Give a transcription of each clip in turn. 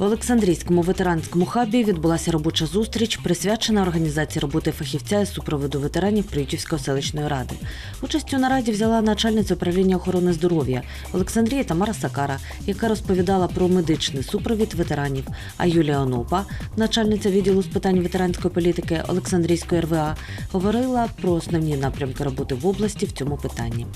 Олександрійському ветеранському хабі відбулася робоча зустріч, присвячена організації роботи фахівця із супроводу ветеранів Приютівської селищної ради. Участь у нараді взяла начальниця управління охорони здоров'я Олександрія Тамара Сакара, яка розповідала про медичний супровід ветеранів. А Юлія Онопа, начальниця відділу з питань ветеранської політики Олександрійської РВА, говорила про основні напрямки роботи в області в цьому питанні.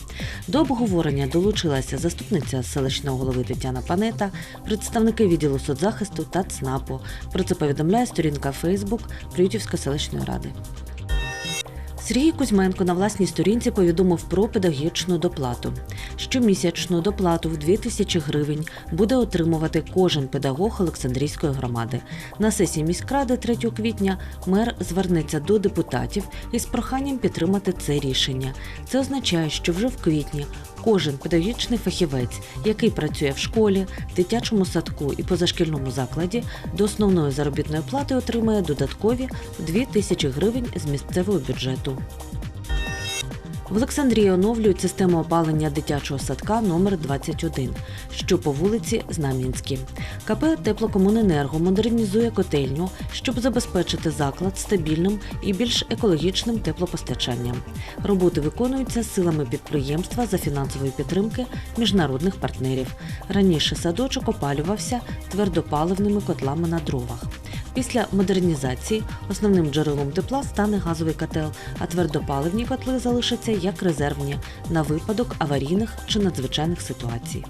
До обговорення долучилася заступниця селищного голови Тетяна Панета, представники відділу соцзахисту та ЦНАПу. Про це повідомляє сторінка Фейсбук Приютівської селищної ради. Сергій Кузьменко на власній сторінці повідомив про педагогічну доплату. Щомісячну доплату в 2 тисячі гривень буде отримувати кожен педагог Олександрійської громади. На сесії міськради 3 квітня мер звернеться до депутатів із проханням підтримати це рішення. Це означає, що вже в квітні кожен педагогічний фахівець, який працює в школі, дитячому садку і позашкільному закладі, до основної заробітної плати отримає додаткові 2 тисячі гривень з місцевого бюджету. В Олександрії оновлюють систему опалення дитячого садка номер 21, що по вулиці Знам'янській. КП Теплокомуненерго модернізує котельню, щоб забезпечити заклад стабільним і більш екологічним теплопостачанням. Роботи виконуються силами підприємства за фінансової підтримки міжнародних партнерів. Раніше садочок опалювався твердопаливними котлами на дровах. Після модернізації основним джерелом тепла стане газовий котел, а твердопаливні котли залишаться як резервні на випадок аварійних чи надзвичайних ситуацій.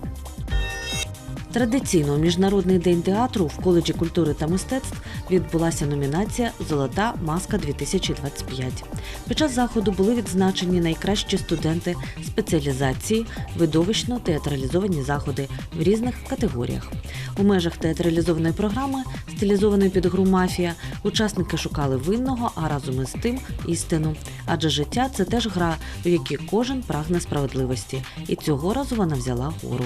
Традиційно у Міжнародний день театру в коледжі культури та мистецтв відбулася номінація Золота маска 2025 Під час заходу були відзначені найкращі студенти спеціалізації, видовищно театралізовані заходи в різних категоріях. У межах театралізованої програми, стилізованої під гру мафія, учасники шукали винного, а разом із тим істину. Адже життя це теж гра, у якій кожен прагне справедливості, і цього разу вона взяла гору.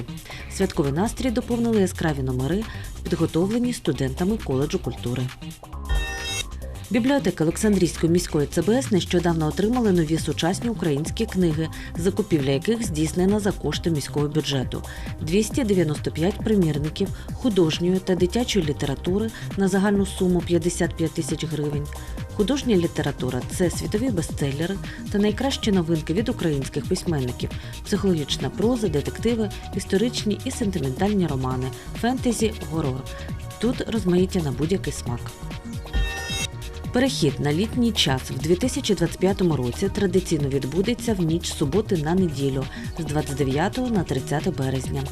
Святковий настрій доповнили яскраві номери, підготовлені студентами коледжу культури. Бібліотека Олександрійської міської ЦБС нещодавно отримали нові сучасні українські книги, закупівля яких здійснена за кошти міського бюджету. 295 примірників художньої та дитячої літератури на загальну суму 55 тисяч гривень. Художня література це світові бестселери та найкращі новинки від українських письменників, психологічна проза, детективи, історичні і сентиментальні романи, фентезі, горор. Тут розмаїття на будь-який смак. Перехід на літній час в 2025 році традиційно відбудеться в ніч суботи на неділю з 29 на 30 березня.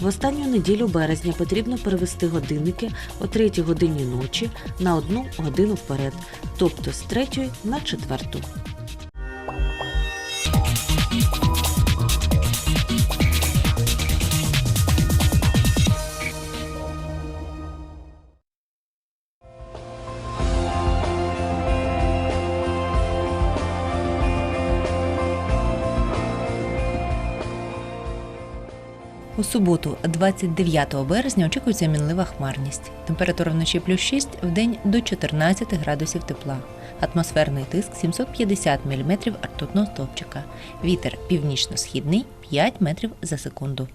В останню неділю березня потрібно перевести годинники о 3 годині ночі на одну годину вперед, тобто з 3 на 4. У суботу, 29 березня, очікується мінлива хмарність. Температура вночі плюс 6, в день до 14 градусів тепла. Атмосферний тиск 750 мм ртутного стовпчика. Вітер північно-східний 5 метрів за секунду.